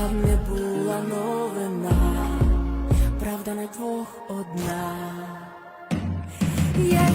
Правд не була новина, правда на двох одна. Я